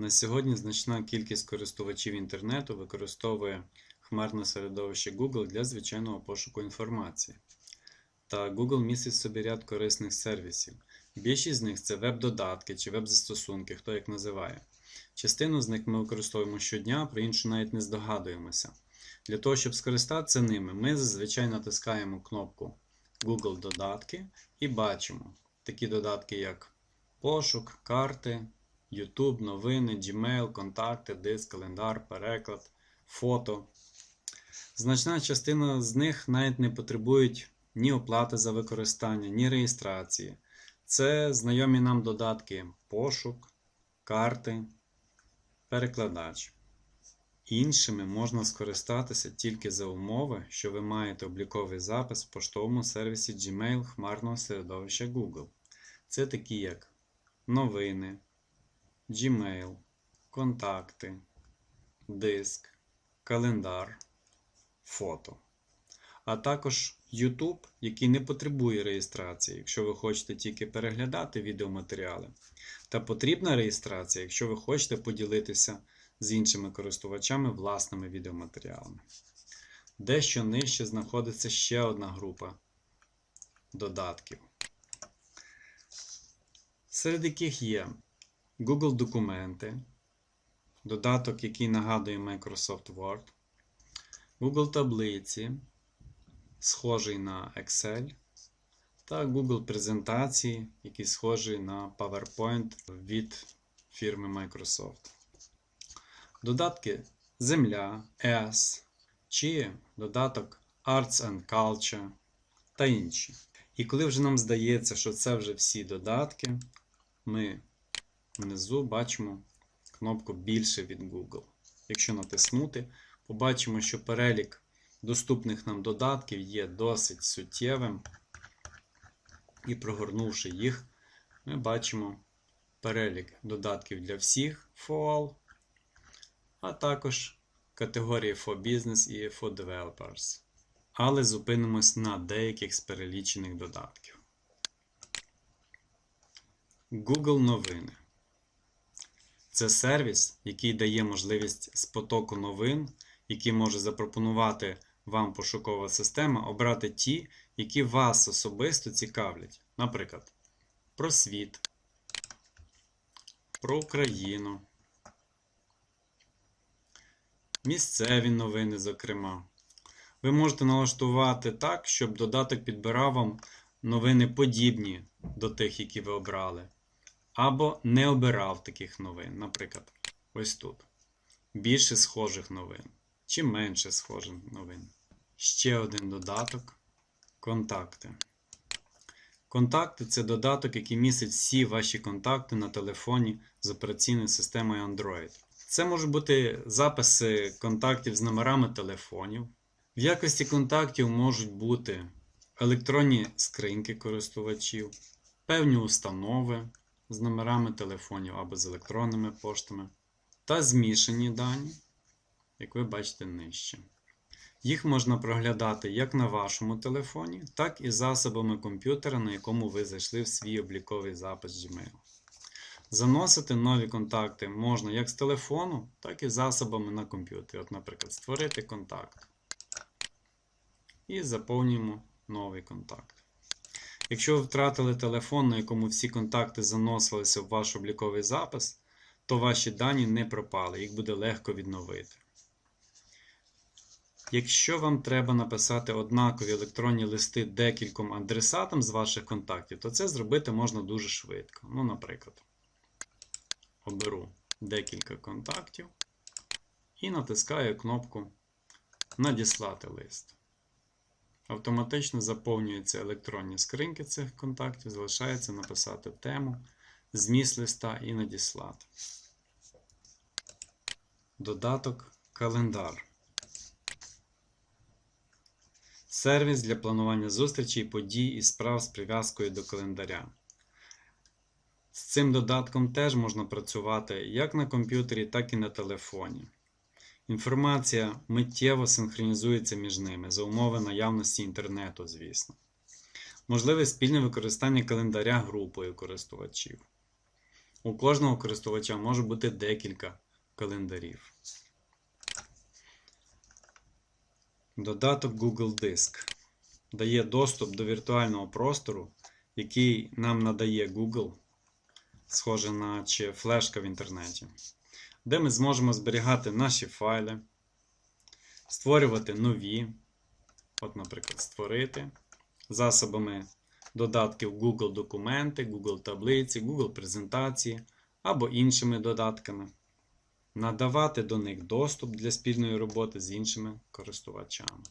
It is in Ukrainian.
На сьогодні значна кількість користувачів інтернету використовує хмарне середовище Google для звичайного пошуку інформації. Та Google містить в собі ряд корисних сервісів. Більшість з них це веб-додатки чи веб-застосунки, хто як називає. Частину з них ми використовуємо щодня, про іншу навіть не здогадуємося. Для того, щоб скористатися ними, ми зазвичай натискаємо кнопку Google Додатки і бачимо такі додатки, як пошук, карти, YouTube, новини, Gmail, контакти, диск, календар, переклад, фото. Значна частина з них навіть не потребують ні оплати за використання, ні реєстрації. Це знайомі нам додатки пошук, карти, перекладач. Іншими можна скористатися тільки за умови, що ви маєте обліковий запис в поштовому сервісі Gmail хмарного середовища Google. Це такі як новини, Gmail, контакти, диск, календар, фото. А також YouTube, який не потребує реєстрації, якщо ви хочете тільки переглядати відеоматеріали. Та потрібна реєстрація, якщо ви хочете поділитися з іншими користувачами власними відеоматеріалами. Дещо нижче знаходиться ще одна група додатків, серед яких є Google Документи, додаток, який нагадує Microsoft Word, Google Таблиці, схожий на Excel, та Google презентації, який схожий на PowerPoint від фірми Microsoft. Додатки Земля, ES чи додаток Arts and Culture та інші. І коли вже нам здається, що це вже всі додатки, ми внизу бачимо кнопку Більше від Google. Якщо натиснути, побачимо, що перелік доступних нам додатків є досить суттєвим. І прогорнувши їх, ми бачимо перелік додатків для всіх FOAL, а також категорії for Business і for Developers. Але зупинимось на деяких з перелічених додатків. Google новини. Це сервіс, який дає можливість з потоку новин, які може запропонувати вам пошукова система, обрати ті, які вас особисто цікавлять. Наприклад, про світ, про Україну, місцеві новини, зокрема. Ви можете налаштувати так, щоб додаток підбирав вам новини подібні до тих, які ви обрали. Або не обирав таких новин. Наприклад, ось тут. Більше схожих новин. Чи менше схожих новин. Ще один додаток. Контакти. Контакти це додаток, який містить всі ваші контакти на телефоні з операційною системою Android. Це можуть бути записи контактів з номерами телефонів. В якості контактів можуть бути електронні скриньки користувачів, певні установи з номерами телефонів або з електронними поштами, та змішані дані, як ви бачите нижче. Їх можна проглядати як на вашому телефоні, так і засобами комп'ютера, на якому ви зайшли в свій обліковий запис Gmail. Заносити нові контакти можна як з телефону, так і засобами на комп'ютері. От, Наприклад, створити контакт. І заповнюємо новий контакт. Якщо ви втратили телефон, на якому всі контакти заносилися в ваш обліковий запис, то ваші дані не пропали, їх буде легко відновити. Якщо вам треба написати однакові електронні листи декільком адресатам з ваших контактів, то це зробити можна дуже швидко. Ну, наприклад, оберу декілька контактів і натискаю кнопку Надіслати лист. Автоматично заповнюються електронні скриньки цих контактів, залишається написати тему, зміст листа і надіслати. Додаток Календар. Сервіс для планування зустрічей, подій і справ з прив'язкою до календаря. З цим додатком теж можна працювати як на комп'ютері, так і на телефоні. Інформація миттєво синхронізується між ними за умови наявності інтернету, звісно. Можливе спільне використання календаря групою користувачів. У кожного користувача може бути декілька календарів. Додаток Google Диск дає доступ до віртуального простору, який нам надає Google, схоже на чи флешка в інтернеті, де ми зможемо зберігати наші файли, створювати нові, от, наприклад, створити засобами додатків Google Документи, Google Таблиці, Google Презентації або іншими додатками, надавати до них доступ для спільної роботи з іншими користувачами.